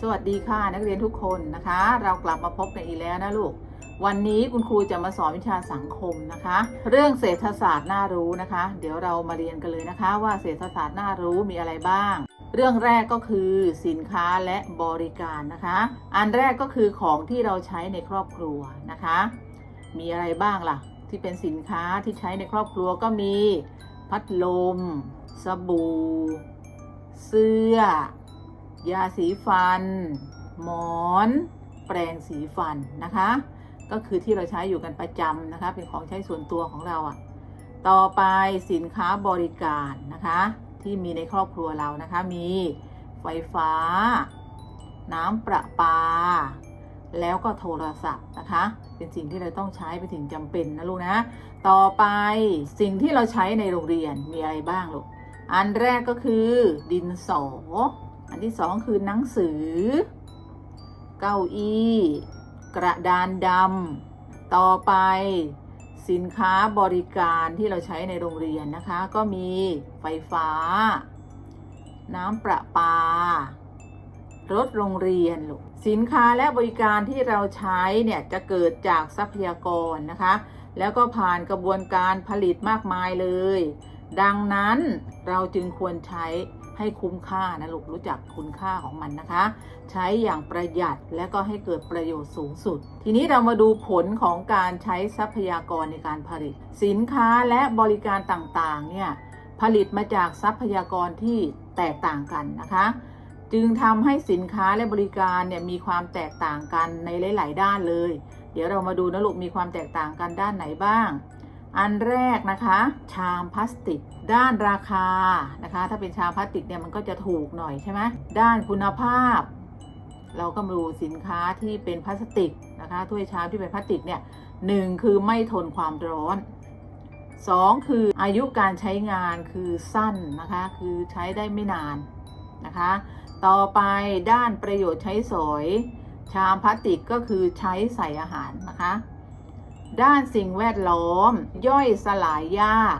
สวัสดีค่ะนักเรียนทุกคนนะคะ เรากลับมาพบกันอีกแล้วนะลูก วันนี้คุณครูจะมาสอนวิชาสังคมนะคะ เรื่องเศรษฐศาสตร์น่ารู้นะคะ เดี๋ยวเรามาเรียนกันเลยนะคะ ว่าเศรษฐศาสตร์น่ารู้มีอะไรบ้าง เรื่องแรกก็คือสินค้าและบริการนะคะ อันแรกก็คือของที่เราใช้ในครอบครัวนะคะ มีอะไรบ้างล่ะ ที่เป็นสินค้าที่ใช้ในครอบครัวก็มี พัดลม สบู่ เสื้อ ยาสีฟัน หมอน แปรงสีฟันนะคะ ก็คือที่เราใช้อยู่กันประจำนะคะ เป็นของใช้ส่วนตัวของเราอะ่ะ ต่อไปสินค้าบริการนะคะ ที่มีในครอบครัวเรานะคะ มีไฟฟ้า น้ำประปา แล้วก็โทรศัพท์นะคะ เป็นสิ่งที่เราต้องใช้เป็นสิ่งจำเป็นนะลูกนะ ต่อไปสิ่งที่เราใช้ในโรงเรียนมีอะไรบ้างลูกอันแรกก็คือดินสอ อันที่สองคือหนังสือ เก้าอี้ กระดานดำต่อไป สินค้าบริการที่เราใช้ในโรงเรียนนะคะ ก็มีไฟฟ้า น้ำประปารถโรงเรียนลูกสินค้าและบริการที่เราใช้เนี่ยจะเกิดจากทรัพยากรนะคะ แล้วก็ผ่านกระบวนการผลิตมากมายเลย ดังนั้นเราจึงควรใช้ ให้คุ้มค่านะลูกรู้จักคุณค่าของมันนะคะ ใช้อย่างประหยัดและก็ให้เกิดประโยชน์สูงสุด ทีนี้เรามาดูผลของการใช้ทรัพยากรในการผลิต สินค้าและบริการต่างๆเนี่ยผลิตมาจากทรัพยากรที่แตกต่างกันนะคะ จึงทำให้สินค้าและบริการเนี่ยมีความแตกต่างกันในหลาย ๆ ด้านเลย เดี๋ยวเรามาดูนะลูกมีความแตกต่างกันด้านไหนบ้าง อันแรกนะคะ ชามพลาสติก ด้านราคานะคะ ถ้าเป็นชามพลาสติกเนี่ยมันก็จะถูกหน่อยใช่ไหมด้านคุณภาพ เราก็มาดูสินค้าที่เป็นพลาสติกนะคะถ้วยชามที่เป็นพลาสติกเนี่ยหนึ่งคือไม่ทนความร้อนสองคืออายุการใช้งานคือสั้นนะคะ คือใช้ได้ไม่นานนะคะ ต่อไปด้านประโยชน์ใช้สอย ชามพลาสติกก็คือใช้ใส่อาหารนะคะ ด้านสิ่งแวดล้อมย่อยสลายยาก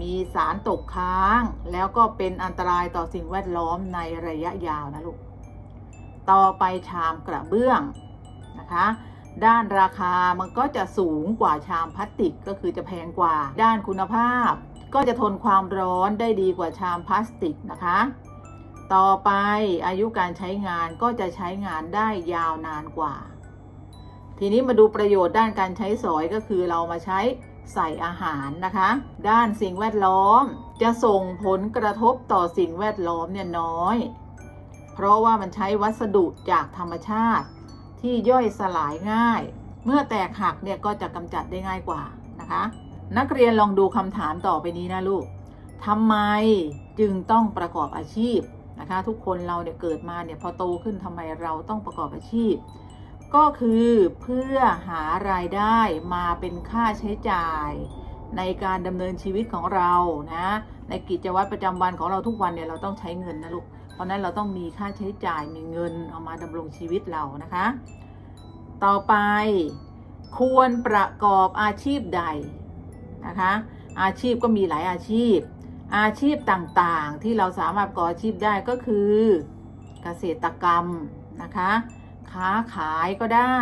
มีสารตกค้าง แล้วก็เป็นอันตรายต่อสิ่งแวดล้อมในระยะยาวนะลูก ต่อไปชามกระเบื้องนะคะ ด้านราคามันก็จะสูงกว่าชามพลาสติกก็คือจะแพงกว่า ด้านคุณภาพ ก็จะทนความร้อนได้ดีกว่าชามพลาสติกนะคะ ต่อไปอายุการใช้งานก็จะใช้งานได้ยาวนานกว่า ทีนี้มาดูประโยชน์ด้านการใช้สอยก็คือเรามาใช้ใส่อาหารนะคะ ด้านสิ่งแวดล้อมจะส่งผลกระทบต่อสิ่งแวดล้อมเนี่ยน้อย เพราะว่ามันใช้วัสดุจากธรรมชาติ ที่ย่อยสลายง่าย เมื่อแตกหักเนี่ยก็จะกำจัดได้ง่ายกว่านะคะ นักเรียนลองดูคำถามต่อไปนี้นะลูกทำไมจึงต้องประกอบอาชีพนะคะ ทุกคนเราเนี่ยเกิดมาเนี่ยพอโตขึ้นทำไมเราต้องประกอบอาชีพ ก็คือเพื่อหารายได้มาเป็นค่าใช้จ่าย ในการดำเนินชีวิตของเรานะในกิจวัตรประจำวันของเราทุกวันเนี่ยเราต้องใช้เงินนะลูกเพราะนั้นเราต้องมีค่าใช้จ่ายมีเงินเอามาดำรงชีวิตเรานะคะ ต่อไปควรประกอบอาชีพใดนะคะ อาชีพก็มีหลายอาชีพ อาชีพต่างๆที่เราสามารถประกอบอาชีพได้ก็คือเกษตรกรรมนะคะ ค้าขายก็ได้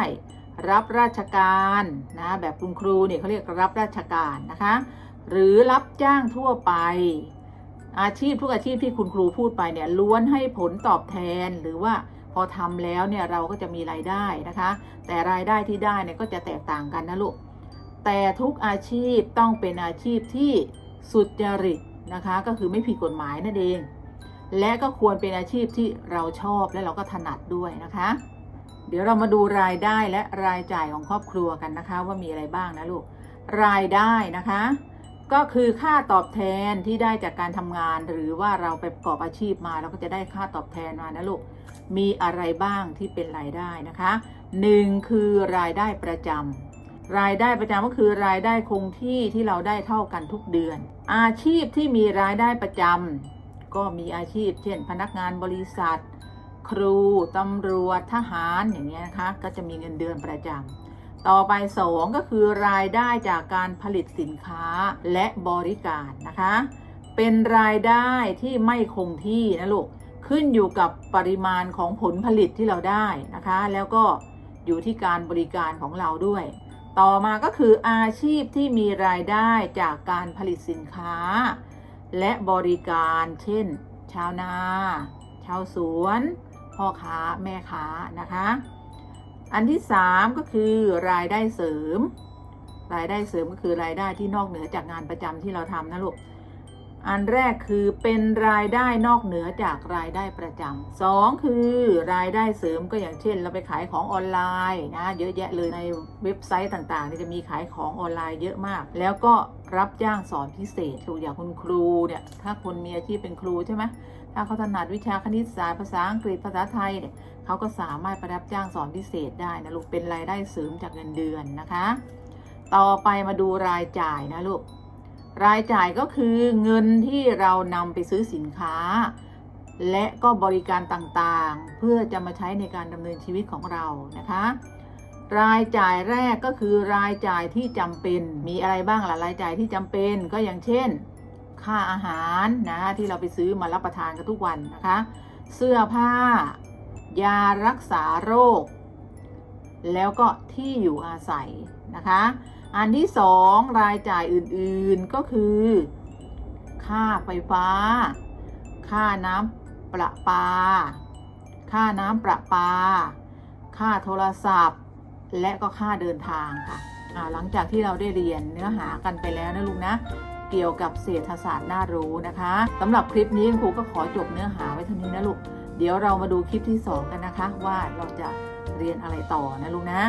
รับราชการนะแบบคุณครูเนี่ยเขาเรียกรับราชการนะคะ หรือรับจ้างทั่วไป อาชีพทุกอาชีพที่คุณครูพูดไปเนี่ยล้วนให้ผลตอบแทนหรือว่าพอทำแล้วเนี่ยเราก็จะมีรายได้นะคะ แต่รายได้ที่ได้เนี่ยก็จะแตกต่างกันนะลูกแต่ทุกอาชีพต้องเป็นอาชีพที่สุจริตนะคะ ก็คือไม่ผิดกฎหมายนั่นเอง และก็ควรเป็นอาชีพที่เราชอบและเราก็ถนัดด้วยนะคะ เดี๋ยวเรามาดูรายได้และรายจ่ายของครอบครัวกันนะคะ ว่ามีอะไรบ้างนะลูก รายได้นะคะ ก็คือค่าตอบแทนที่ได้จากการทำงาน หรือว่าเราไปประกอบอาชีพมาเราก็จะได้ค่าตอบแทนมานะลูก มีอะไรบ้างที่เป็นรายได้นะคะหนึ่งคือรายได้ประจำรายได้ประจำก็คือรายได้คงที่ที่เราได้เท่ากันทุกเดือน อาชีพที่มีรายได้ประจำก็มีอาชีพ เช่น พนักงานบริษัท ครูตำรวจทหารอย่างเงี้ยนะคะ ก็จะมีเงินเดือนประจำต่อไป 2 ก็คือรายได้จากการผลิตสินค้าและบริการนะคะ เป็นรายได้ที่ไม่คงที่นะลูกขึ้นอยู่กับปริมาณของผลผลิตที่เราได้นะคะ แล้วก็อยู่ที่การบริการของเราด้วย ต่อมาก็คืออาชีพที่มีรายได้จากการผลิตสินค้า และบริการ เช่น ชาวนา ชาวสวน พ่อค้าแม่ค้านะคะ อันที่ 3 ก็คือรายได้เสริม รายได้เสริมก็คือรายได้ที่นอกเหนือจากงานประจำที่เราทำนะลูกอันแรกคือเป็นรายได้นอกเหนือจากรายได้ประจำสองคือรายได้เสริมก็อย่างเช่น เราไปขายของออนไลน์นะเยอะแยะเลยในเว็บไซต์ต่างๆนี่จะมีขายของออนไลน์เยอะมาก แล้วก็รับจ้างสอนพิเศษลูกอย่างคุณครูเนี่ยถ้าคนมีอาชีพเป็นครูใช่ไหม ถ้าเขาถนัดวิชาคณิตศาสตร์ภาษาอังกฤษภาษาไทยเนี่ยเขาก็สามารถประดับจ้างสอนพิเศษได้นะลูกเป็นรายได้เสริมจากเงินเดือนนะคะ ต่อไปมาดูรายจ่ายนะลูกรายจ่ายก็คือเงินที่เรานำไปซื้อสินค้า และก็บริการต่างๆ เพื่อจะมาใช้ในการดำเนินชีวิตของเรานะคะ รายจ่ายแรกก็คือรายจ่ายที่จำเป็นมีอะไรบ้างล่ะรายจ่ายที่จำเป็นก็อย่างเช่น ค่าอาหารนะที่เราไปซื้อมารับประทานกันทุกวันนะคะ เสื้อผ้า ยารักษาโรค แล้วก็ที่อยู่อาศัยนะคะ อันที่สองรายจ่ายอื่นๆก็คือ ค่าไฟฟ้า ค่าน้ำประปา ค่าน้ำประปา ค่าโทรศัพท์ และก็ค่าเดินทางค่ะหลังจากที่เราได้เรียนเนื้อหากันไปแล้วนะลุงนะ เกี่ยวกับเศรษฐศาสตร์น่ารู้นะคะสำหรับคลิปนี้ครูก็ขอจบเนื้อหาไว้เท่านี้นะลูก เดี๋ยวเรามาดูคลิปที่ 2 กันนะคะ ว่าเราจะเรียนอะไรต่อนะลูกนะ